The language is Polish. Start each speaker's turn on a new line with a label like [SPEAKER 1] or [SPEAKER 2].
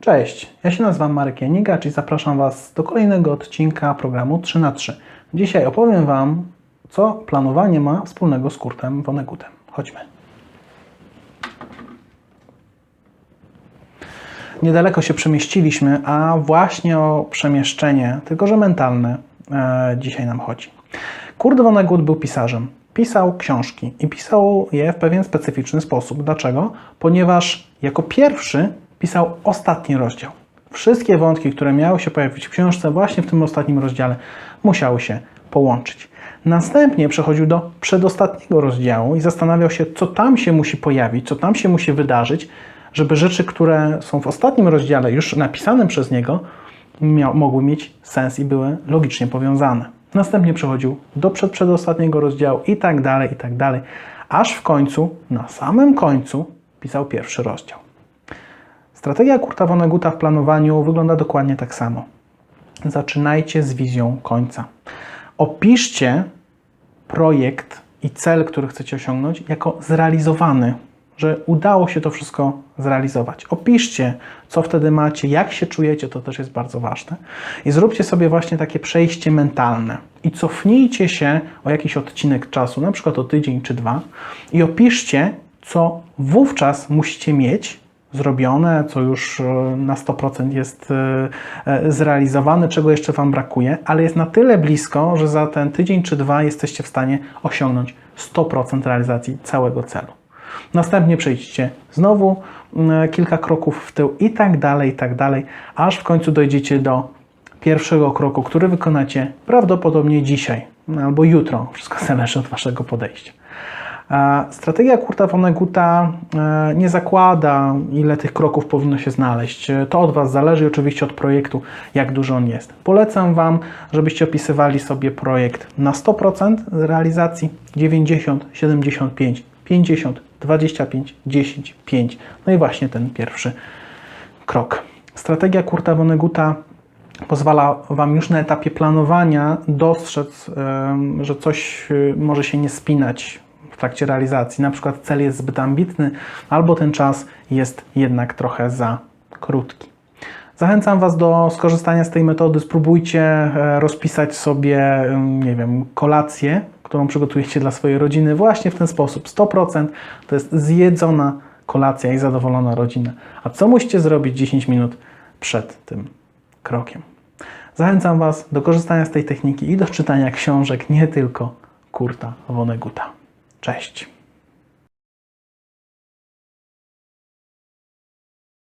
[SPEAKER 1] Cześć, ja się nazywam Marek Janigacz i zapraszam Was do kolejnego odcinka programu 3 na 3 Dzisiaj opowiem Wam, co planowanie ma wspólnego z Kurtem Vonnegutem. Chodźmy. Niedaleko się przemieściliśmy, a właśnie o przemieszczenie, tylko że mentalne, e, dzisiaj nam chodzi. Kurt Vonnegut był pisarzem. Pisał książki i pisał je w pewien specyficzny sposób. Dlaczego? Ponieważ jako pierwszy pisał ostatni rozdział. Wszystkie wątki, które miały się pojawić w książce, właśnie w tym ostatnim rozdziale, musiały się połączyć. Następnie przechodził do przedostatniego rozdziału i zastanawiał się, co tam się musi pojawić, co tam się musi wydarzyć, żeby rzeczy, które są w ostatnim rozdziale, już napisanym przez niego, mia- mogły mieć sens i były logicznie powiązane. Następnie przechodził do przedprzedostatniego rozdziału i tak dalej, i tak dalej, aż w końcu, na samym końcu, pisał pierwszy rozdział. Strategia Kurta Vonneguta w planowaniu wygląda dokładnie tak samo. Zaczynajcie z wizją końca. Opiszcie projekt i cel, który chcecie osiągnąć, jako zrealizowany, że udało się to wszystko zrealizować. Opiszcie, co wtedy macie, jak się czujecie, to też jest bardzo ważne. I zróbcie sobie właśnie takie przejście mentalne. I cofnijcie się o jakiś odcinek czasu, na przykład o tydzień czy dwa, i opiszcie, co wówczas musicie mieć zrobione, co już e, na 100% jest e, e, zrealizowane, czego jeszcze Wam brakuje, ale jest na tyle blisko, że za ten tydzień czy dwa jesteście w stanie osiągnąć 100% realizacji całego celu. Następnie przejdźcie znowu kilka kroków w tył i tak dalej, i tak dalej, aż w końcu dojdziecie do pierwszego kroku, który wykonacie prawdopodobnie dzisiaj albo jutro. Wszystko zależy od Waszego podejścia. Strategia Kurta Vonneguta e, nie zakłada, ile tych kroków powinno się znaleźć. E, To od Was zależy, oczywiście od projektu, jak duży on jest. Polecam Wam, żebyście opisywali sobie projekt na 100% realizacji, 90, 75, 50, 25, 10, 5. No i właśnie ten pierwszy krok. Strategia Kurta Vonneguta pozwala Wam już na etapie planowania dostrzec, em, że coś może się nie spinać trakcie realizacji. Na przykład cel jest zbyt ambitny, albo ten czas jest jednak trochę za krótki. Zachęcam Was do skorzystania z tej metody. Spróbujcie e, rozpisać sobie, nie wiem, kolację, którą przygotujecie dla swojej rodziny właśnie w ten sposób. 100% to jest zjedzona kolacja i zadowolona rodzina. A co musicie zrobić 10 minut przed tym krokiem? Zachęcam Was do korzystania z tej techniki i do czytania książek, nie tylko Kurta Vonneguta. Cześć!